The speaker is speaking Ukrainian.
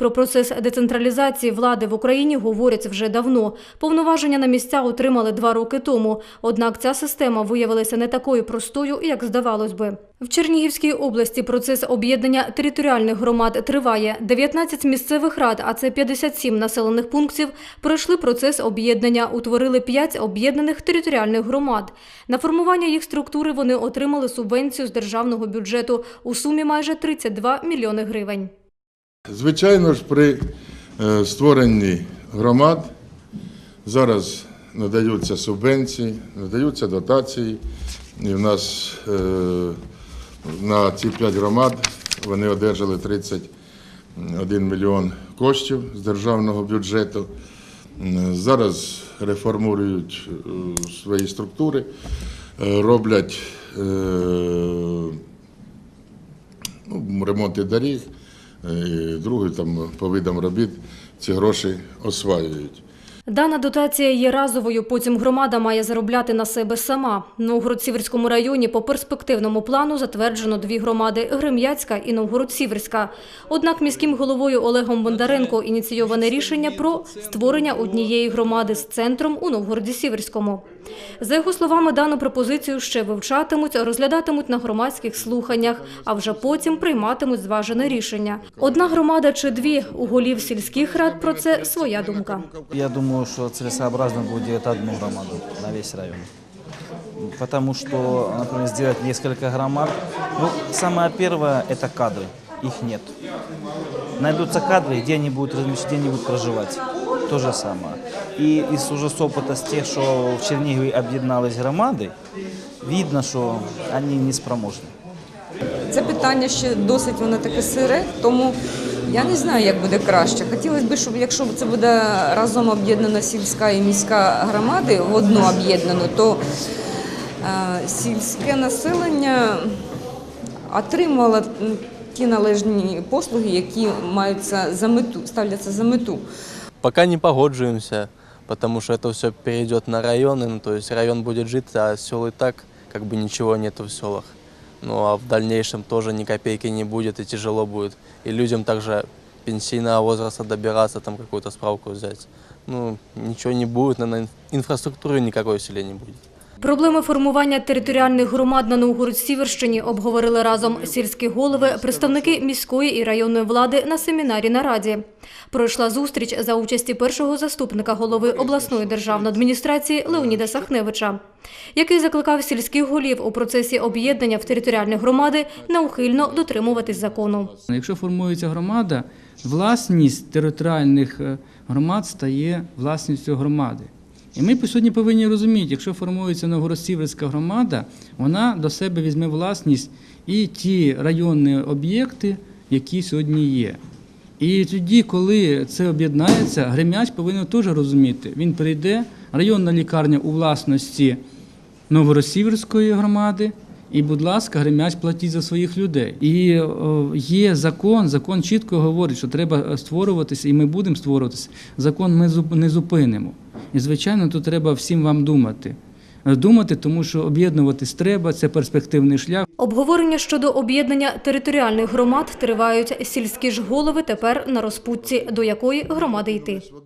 Про процес децентралізації влади в Україні говорять вже давно. Повноваження на місця отримали два роки тому. Однак ця система виявилася не такою простою, як здавалось би. В Чернігівській області процес об'єднання територіальних громад триває. 19 місцевих рад, а це 57 населених пунктів, пройшли процес об'єднання, утворили 5 об'єднаних територіальних громад. На формування їх структури вони отримали субвенцію з державного бюджету у сумі майже 32 мільйони гривень. Звичайно ж, при е, створенні громад зараз надаються субвенції, надаються дотації. І в нас е, на ці п'ять громад вони одержали 31 мільйон коштів з державного бюджету. Зараз реформують е, свої структури, роблять ну, ремонти доріг, і другий там по видам робіт ці гроші осваюють. Дана дотація є разовою, потім громада має заробляти на себе сама. Новгород-Сіверському районі по перспективному плану затверджено дві громади – Грем'яцька і Новгород-Сіверська. Однак міським головою Олегом Бондаренко ініційоване рішення про створення однієї громади з центром у Новгороді-Сіверському. За його словами, дану пропозицію ще вивчатимуть, розглядатимуть на громадських слуханнях, а вже потім прийматимуть зважене рішення. Одна громада чи дві у голів сільських рад про це своя думка. Я думаю, что целесообразно будет одну громаду на весь район. Потому что, например, сделать несколько громад, ну, самое первое – это кадры. Их нет. Найдутся кадры, где они будут размещать, где они будут проживать. То же самое. И из уже с опыта с тех, что в Чернигове объединялись громады, видно, что они неспроможны. Це питання ще досить воно таке сире, тому я не знаю, як буде краще. Хотілося б, щоб якщо це буде разом об'єднана сільська і міська громади в одну об'єднану, то е, сільське населення отримувало м, ті належні послуги, які маються за мету, ставляться за мету. Пока не погоджуемся, потому что это все перейдет на районы, ну, то есть район будет жить, а сел и так как бы ничего нету в селах. Ну а в дальнейшем тоже ни копейки не будет и тяжело будет. И людям также пенсийного возраста добираться, там какую-то справку взять. Ну, ничего не будет, наверное, инфраструктуры никакой в селе не будет. Проблеми формування територіальних громад на Новгород-Сіверщині обговорили разом сільські голови, представники міської і районної влади на семінарі на Раді. Пройшла зустріч за участі першого заступника голови обласної державної адміністрації Леоніда Сахневича, який закликав сільських голів у процесі об'єднання в територіальні громади неухильно дотримуватись закону. Якщо формується громада, власність територіальних е, громад стає власністю громади. І ми сьогодні повинні розуміти, якщо формується Новгород-Сіверська громада, вона до себе візьме власність і ті районні об'єкти, які сьогодні є. І тоді, коли це об'єднається, Гремяч повинен теж розуміти. Він прийде, районна лікарня у власності Новоросіверської громади. І, будь ласка, Гремяч платіть за своїх людей. І о, є закон, закон чітко говорить, що треба створюватися, і ми будемо створюватися. Закон ми не зупинимо. І, звичайно, тут треба всім вам думати. Думати, тому що об'єднуватись треба, це перспективний шлях. Обговорення щодо об'єднання територіальних громад тривають. Сільські ж голови тепер на розпутці, до якої громади йти.